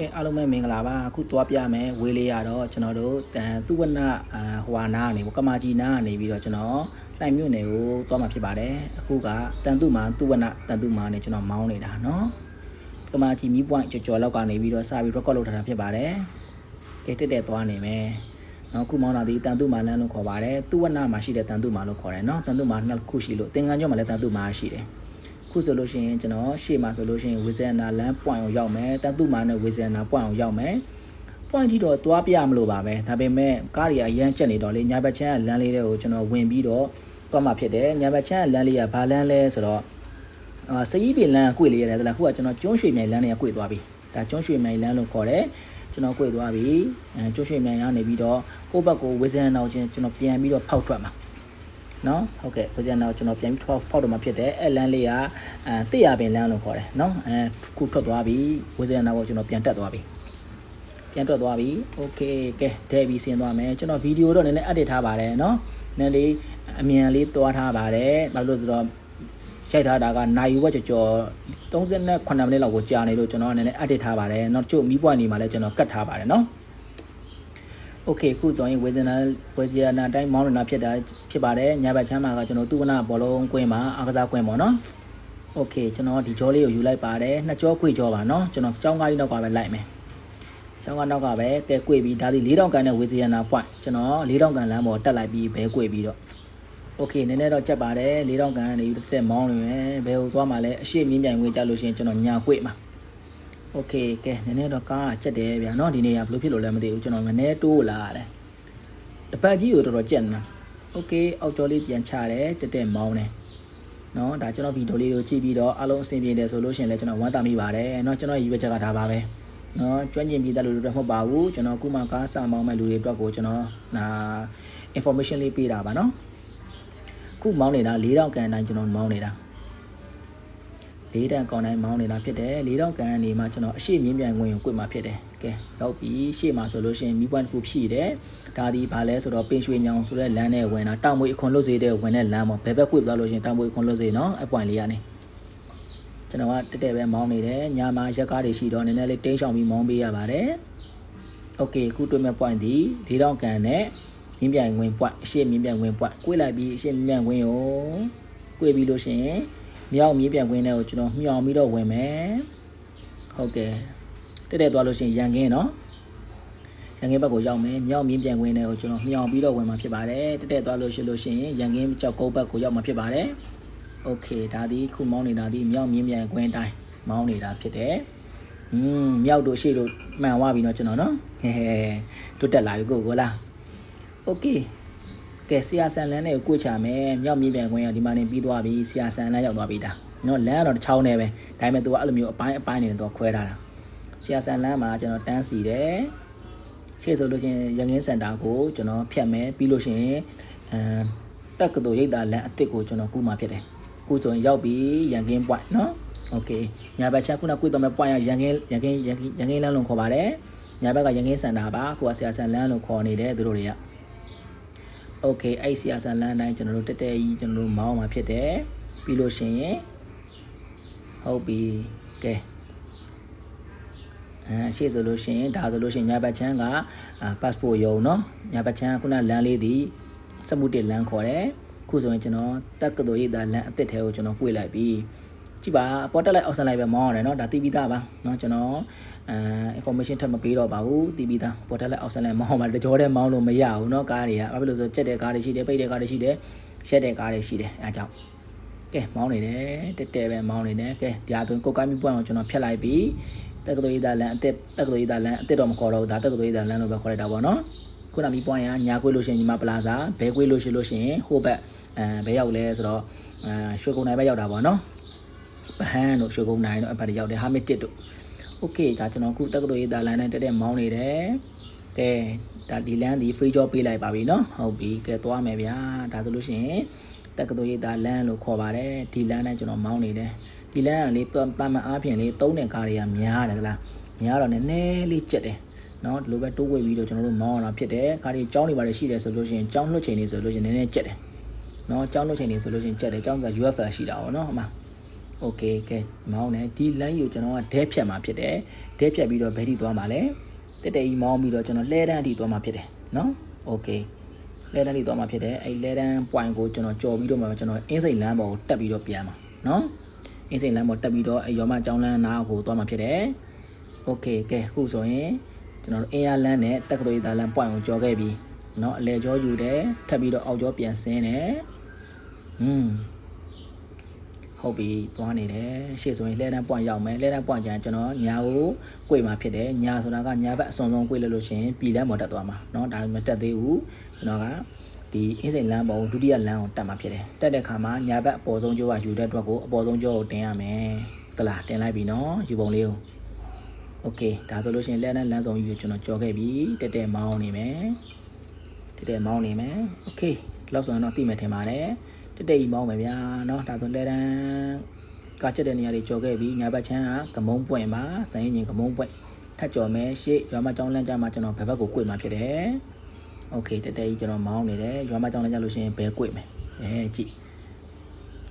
ကဲအားလုံးပဲမင်္ဂလာပါအခုသွားပြမယ်ဝေးလေးရတော့ကျွန်တော်တို့တန်သုဝနဟွာနာနေပေါ့ကမာကြီးနာနေပြီးတော့ကျွန်တော်တိုင်မြို့နယ်ကိုသွားမှာဖြစ်ပါတယ်အခုကတန်သုမာသုဝနတန်သုမာနေကျွန်တော်မောင်းနေတာနော်ကမာကြီးမီးပွိုင်းကြော်ကြော်လောက်ကနေပြီးတော့စပြီး record လုပ်ထားတာဖြစ်ပါတယ်ကဲတက်တက်သွားနေမယ်နော်ခုမောင်းတာဒီတန်တုမာလန်းလို့ခေါ်ပါတယ်သုဝနမှာရှိတဲ့တန်တုမာလို့ခေါ်တယ်နော်တန်တုမာနှစ်ခုရှိလို့သင်္ကန်းကျော်မှာလည်းတန်တုမာရှိတယ် ခုဆိုလို့ရှိရင်ကျွန်တော်ရှေ့မှာဆိုလို့ရှိရင်ဝီဇန်နာလမ်း point ကိုရောက်မယ်တန်တုမာနဲ့ဝီဇန်နာ point ကိုရောက်မယ် point ကြီးတော့သွားပြမလို့ပါပဲဒါပေမဲ့ကားတွေအရန်ကျက်နေတော့လေညာဘက်ချမ်းကလမ်းလေးတွေကိုကျွန်တော်ဝင်ပြီးတော့သွားမှာဖြစ်တယ်ညာဘက်ချမ်းကလမ်းလေးကဘာလမ်းလဲဆိုတော့အာစကြီးပင်လမ်းကွေလေးရတယ်ဒါလားခုကကျွန်တော်ကျွန်းရွှေမြိုင်လမ်းလေးကကွေသွားပြီဒါကျွန်းရွှေမြိုင်လမ်းလို့ခေါ်တယ်ကျွန်တော်ကွေသွားပြီအဲကျွန်းရွှေမြိုင်ကနေပြီးတော့ဟိုဘက်ကိုဝီဇန်နာကိုကျွန်တော်ပြန်ပြီးတော့ဖောက်ထွက်မှာ နော်ဟုတ်ကဲ့ကိုကျန်တော့ကျွန်တော်ပြန်ပြီးဖောက်ဖောက်တော့မှာဖြစ်တယ်အဲလမ်းလေးကအဲတစ်ရပင်လမ်းလို့ခေါ်တယ်နော်အဲခုထွက်သွားပြီဝေဇန်နာကိုကျွန်တော်ပြန်တက်သွားပြီပြန်ထွက်သွားပြီโอเคကဲဒဲပြီးဆင်းသွားမယ်ကျွန်တော်ဗီဒီယိုတော့နည်းနည်း edit ထားပါတယ်နော်နည်းနည်းအမြန်လေးသွားထားပါတယ်ဘာလို့လဲဆိုတော့ရိုက်ထားတာကနိုင်ဝက်ကြော်ကြော်38မိနစ်လောက်ကိုကြာနေလို့ကျွန်တော်နည်းနည်း edit ထားပါတယ်เนาะချို့မီးပွိုင်းနေမှာလည်းကျွန်တော်ကတ်ထားပါတယ်เนาะ โอเคခုဆိုရင်ဝေဇနာဝေဇနာတိုင်းမောင်းနေတာဖြစ်တာဖြစ်ပါတယ်ညာဘက်ချမ်းမှာကကျွန်တော်သူဝနာဘောလုံးကွင်းမှာအားကစားကွင်းပေါ့နော်โอเคကျွန်တော်ဒီကြောလေးကိုယူလိုက်ပါတယ်နှစ်ကြောခွေကြောပါနော်ကျွန်တော်ကြောင်းကားလေးနောက်ကပဲလိုက်မယ်ကြောင်းကားနောက်ကပဲကဲကွေပြီးဒါဒီ၄တောင်ကန်နဲ့ဝေဇနာ point ကျွန်တော်၄တောင်ကန်လမ်းပေါ်တက်လိုက်ပြီးဘဲကွေပြီးတော့โอเคနည်းနည်းတော့ကြက်ပါတယ်၄တောင်ကန်ကနေတက်မောင်းနေမယ်ဘယ်ဟိုသွားမှလဲအရှိမြင်းပြိုင်ဝင်ကြလို့ရှိရင်ကျွန်တော်ညာကွေမှာ โอเคကဲနည်းနည်းတော့ကားကကြက်တယ်ဗျာเนาะဒီနေရာဘယ်လိုဖြစ်လို့လဲမသိဘူးကျွန်တော်ငနေတိုးလာတယ်တပတ်ကြီးကိုတော်တော်ကြက်နေတာโอเคအောက်ကျော်လေးပြန်ချတယ်တက်တက်မောင်းတယ်เนาะဒါကျွန်တော်ဗီဒီယိုလေးကိုကြည့်ပြီးတော့အားလုံးအဆင်ပြေတယ်ဆိုလို့ရှိရင်လည်းကျွန်တော်ဝမ်းသာမိပါတယ်เนาะကျွန်တော်ရည်ရွယ်ချက်ကဒါပါပဲเนาะကျွမ်းကျင်ပြီးသားလူတွေတော့မဟုတ်ပါဘူးကျွန်တော်ခုမှကားစာမောင်းမဲ့လူတွေအတွက်ကိုကျွန်တော်နာ information လေးပေးတာပါเนาะခုမောင်းနေတာ၄တောင်ကန်တိုင်းကျွန်တော်မောင်းနေတာ လေးတန်ကောင်တိုင်းမောင်းနေတာဖြစ်တယ်လေးတော့ကန်ကနေမှကျွန်တော်အရှိမြင်းပြန်ဝင်ကိုကွတ်มาဖြစ်တယ်ကဲရောက်ပြီရှေ့မှာဆိုလို့ရှိရင်မီးပွိုင်းတစ်ခုဖြည့်တယ်ဒါဒီဘာလဲဆိုတော့ပင်ရွှေညောင်ဆိုတဲ့လမ်းနဲ့ဝင်တာတောင်မွေအခွန်လွတ်စေတဲ့ဝင်တဲ့လမ်းပေါ့ဘယ်ဘက်ကွတ်သွားလို့ရှိရင်တောင်မွေအခွန်လွတ်စေနော်အပွိုင်လေးကနေကျွန်တော်ကတက်တက်ပဲမောင်းနေတယ်ညမှာရက်ကားတွေရှိတော့နည်းနည်းလေးတင်းချောင်ပြီးမောင်းပေးရပါတယ်โอเคခုတွေ့မဲ့ point ဒီလေးတော့ကန်နဲ့မြင်းပြန်ဝင် point အရှိမြင်းပြန်ဝင် point ကွေ့လိုက်ပြီးအရှိမြင်းပြန်ဝင်ရောကွေ့ပြီးလို့ရှိရင် မြောက်မြေပြန်ကွင်းထဲကိုကျွန်တော်မျှောင်ပြီးတော့ဝင်မယ်ဟုတ်ကဲ့တက်တက်သွားလို့ရှိရင်ရန်ကင်းနော်ရန်ကင်းဘက်ကိုရောက်မယ်မြောက်မြင်းပြန်ကွင်းထဲကိုကျွန်တော်မျှောင်ပြီးတော့ဝင်မှာဖြစ်ပါတယ်တက်တက်သွားလို့ရှိလို့ရှိရင်ရန်ကင်းကြောက်ကုန်းဘက်ကိုရောက်မှာဖြစ်ပါတယ်โอเคဒါဒီခုမောင်းနေတာဒီမြောက်မြင်းပြန်ကွင်းတိုင်းမောင်းနေတာဖြစ်တယ်อืมမြောက်တို့ရှေ့တို့မှန်သွားပြီเนาะကျွန်တော်เนาะဟဲဟဲတို့တက်လာပြီကိုကိုလားโอเค ကဲဆရာဆန်လန်းနဲ့ကိုချမယ်မြောက်မြေပြန်ခွင့်ရဒီမှာနေပြီးသွားပြီဆရာဆန်လန်းရောက်သွားပြီဒါနော်လမ်းကတော့တစ်ချောင်းနဲ့ပဲဒါပေမဲ့သူကအဲ့လိုမျိုးအပိုင်းအပိုင်းနေတယ်သူကခွဲထားတာဆရာဆန်လန်းမှာကျွန်တော်တန်းစီတယ်ရှေ့ဆိုလို့ရှိရင်ရငင်းစင်တာကိုကျွန်တော်ဖြတ်မယ်ပြီးလို့ရှိရင်အဲတက်ကတူရိတ်တာလမ်းအစ်စ်ကိုကျွန်တော်ကူးမှာဖြစ်တယ်ကူးဆိုရင်ရောက်ပြီရန်ကင်း point နော်โอเคညာဘက်ချက်ခုနကွေးတော့မဲ့ point ရရန်ကင်းရန်ကင်းရန်ကင်းရန်ကင်းလမ်းလုံးခေါ်ပါတယ်ညာဘက်ကရန်ကင်းစင်တာပါကိုကဆရာဆန်လန်းလို့ခေါ်နေတယ်သူတို့တွေက โอเคအဲ့ဆီယာဆန်လမ်းတိုင်းကျွန်တော်တို့တက်တက်ကြီးကျွန်တော်တို့မောင်းมาဖြစ်တယ်ပြီးလို့ရှိရင်ဟုတ်ပြီကဲအဲရှေ့ဆိုလို့ရှိရင်ဒါဆိုလို့ရှိရင်ညာဘက်ချမ်းက passport ရုံเนาะညာဘက်ချမ်းကခုနလမ်းလေးဒီစမှုတစ်လမ်းခေါ်တယ်ခုဆိုရင်ကျွန်တော်တက်ကတော်ရိပ်သာလမ်းအစ်စ်ထဲကိုကျွန်တော်ပွေလိုက်ပြီကြည့်ပါပေါ်တက်လိုက်အောက်ဆန်လိုက်ပဲမောင်းရတယ်เนาะဒါတီးပြီးသားပါเนาะကျွန်တော် အဲ information ထပ်မပေးတော့ပါဘူးတီးပြီးသားပေါ်တက်လိုက်အောက်ဆန်လိုက်မောင်းပါတကြောတဲ့မောင်းလို့မရဘူးเนาะကားတွေကဘာဖြစ်လို့ဆိုကြက်တဲ့ကားတွေရှိတယ်ပိတ်တဲ့ကားတွေရှိတယ်ရှက်တဲ့ကားတွေရှိတယ်အဲအကြောင်းကဲမောင်းနေတယ်တက်တက်ပဲမောင်းနေတယ်ကဲဒီဟာဆိုကိုကိုင်းမီပွိုင်းကိုကျွန်တော်ဖြတ်လိုက်ပြီတက်ကတော်ရိပ်သာလမ်းအစ်စ်တက်ကတော်ရိပ်သာလမ်းအစ်စ်တော့မခေါ်တော့ဘူးဒါတက်ကတော်ရိပ်သာလမ်းလို့ပဲခေါ်လိုက်တာပေါ့เนาะခုနမီပွိုင်းကညာကွေးလို့ရှိရင်ညီမပလာဇာဘဲကွေးလို့ရှိလို့ရှိရင်ဟိုဘက်အဲဘဲရောက်လဲဆိုတော့အဲရွှေကုန်းနိုင်ဘက်ရောက်တာပေါ့เนาะပဟန်းတို့ရွှေကုန်းနိုင်တို့အဖက်ရောက်တယ်ဟာမစ်တစ်တို့ โอเคဒါကျွန်တော်ခုတက္ကသိုလ်ရေးသားလမ်းနဲ့တက်တက်မောင်းနေတယ်ကဲဒါဒီလမ်းဒီ free job ပေးလိုက်ပါပြီเนาะဟုတ်ပြီကဲသွားမယ်ဗျာဒါဆိုလို့ရှိရင်တက္ကသိုလ်ရေးသားလမ်းလို့ခေါ်ပါတယ်ဒီလမ်းနဲ့ကျွန်တော်မောင်းနေတယ်ဒီလမ်းကလေတာမန်အားဖြင့်လေသုံးတဲ့ကားတွေကများတယ်သလားများတော့နည်းနည်းလေးကြက်တယ်နော်ဒီလိုပဲတိုးဝေပြီးတော့ကျွန်တော်တို့မောင်းအောင်ဖြစ်တယ်ကားတွေကြောင်းနေပါတယ်ရှိတယ်ဆိုလို့ရှိရင်ကြောင်းလွှတ်ချိန်နေဆိုလို့ရှိရင်နည်းနည်းကြက်တယ်နော်ကြောင်းလွှတ်ချိန်နေဆိုလို့ရှိရင်ကြက်တယ်ကြောင်းက UFL ရှိတာ哦နော်ဟိုမှာ โอเคကဲမောင်းတယ်ဒီ line ကိုကျွန်တော်ကဒဲဖြတ်มาဖြစ်တယ်ဒဲဖြတ်ပြီးတော့ဘယ်ထိသွားမှာလဲတက်တက်ကြီးမောင်းပြီးတော့ကျွန်တော်လဲတန်းအထိသွားမှာဖြစ်တယ်နော်โอเคလဲတန်းအထိသွားမှာဖြစ်တယ်အဲ့လဲတန်း point ကိုကျွန်တော်ကြော်ပြီးတော့မှကျွန်တော်အင်းစိန်လမ်းပေါ်ကိုတက်ပြီးတော့ပြန်မှာနော်အင်းစိန်လမ်းပေါ်တက်ပြီးတော့အဲ့ရောမကျောင်းလမ်းနားကိုသွားမှာဖြစ်တယ်โอเคကဲအခုဆိုရင်ကျွန်တော်တို့အင်းရလမ်းနဲ့တက္ကသိုလ်ရေးသားလမ်း point ကိုကြော်ခဲ့ပြီးနော်အလဲကြောယူတယ်ထပ်ပြီးတော့အောက်ကြောပြန်ဆင်းတယ်อืม ဟုတ်ပြီသွားနေတယ်ရှေ့ဆိုရင်လှဲတန်းပွန့်ရောက်မယ်လှဲတန်းပွန့်ကျရင်ကျွန်တော်ညာကို꿰မှာဖြစ်တယ်ညာဆိုတာကညာဘက်အစွန်ဆုံး꿰လို့လို့ရှရင်ပြည်လမ်းပေါ်တက်သွားမှာเนาะဒါမတက်သေးဘူးကျွန်တော်ကဒီအင်းစိန်လမ်းပေါ်ဒုတိယလမ်းကိုတက်မှာဖြစ်တယ်တက်တဲ့ခါမှာညာဘက်အပေါ်ဆုံးကျောကယူတဲ့အတွက်ကိုအပေါ်ဆုံးကျောကိုတင်ရမယ်တလားတင်လိုက်ပြီเนาะယူပုံလေးကိုโอเคဒါဆိုလို့ရှရင်လှဲတန်းလမ်းဆောင်ယူကျွန်တော်ကြော်ခဲ့ပြီတက်တက်မောင်းနေမယ်တက်တက်မောင်းနေမယ်โอเคလောက်ဆိုရင်တော့သိမယ်ထင်ပါတယ် တက်တက်ကြီးမောင်းမယ်ဗျာเนาะဒါဆိုလဲတန်းကချက်တဲ့နေရာတွေကြော်ခဲ့ပြီးညာဘက်ချမ်းကကမုံပွင့်ပါဇိုင်းရင်ကမုံပွင့်ထပ်ကြော်မယ်ရှေ့ရွာမကျောင်းလမ်းကြမှာကျွန်တော်ဘယ်ဘက်ကို꿰မှာဖြစ်တယ်โอเคတက်တက်ကြီးကျွန်တော်မောင်းနေတယ်ရွာမကျောင်းလမ်းကြလို့ရှိရင်ဘယ်꿰မယ်အဲကြည့်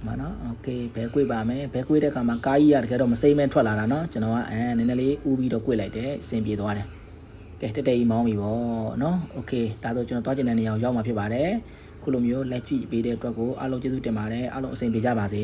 မနော်โอเคဘယ်꿰ပါမယ်ဘယ်꿰တဲ့ခါမှာကားကြီးရတကယ်တော့မစိမ့်မဲထွက်လာတာเนาะကျွန်တော်ကအဲနည်းနည်းလေးဥပြီးတော့꿰လိုက်တယ်အဆင်ပြေသွားတယ်ကဲတက်တက်ကြီးမောင်းပြီဗောเนาะโอเคဒါဆိုကျွန်တော်သွားကျင်တဲ့နေရာကိုရောက်မှာဖြစ်ပါတယ် ခုလိုမျိုးလက်ကြည့်ပေးတဲ့အတွက်ကိုအားလုံးကျေးဇူးတင်ပါတယ်အားလုံးအဆင်ပြေကြပါစေ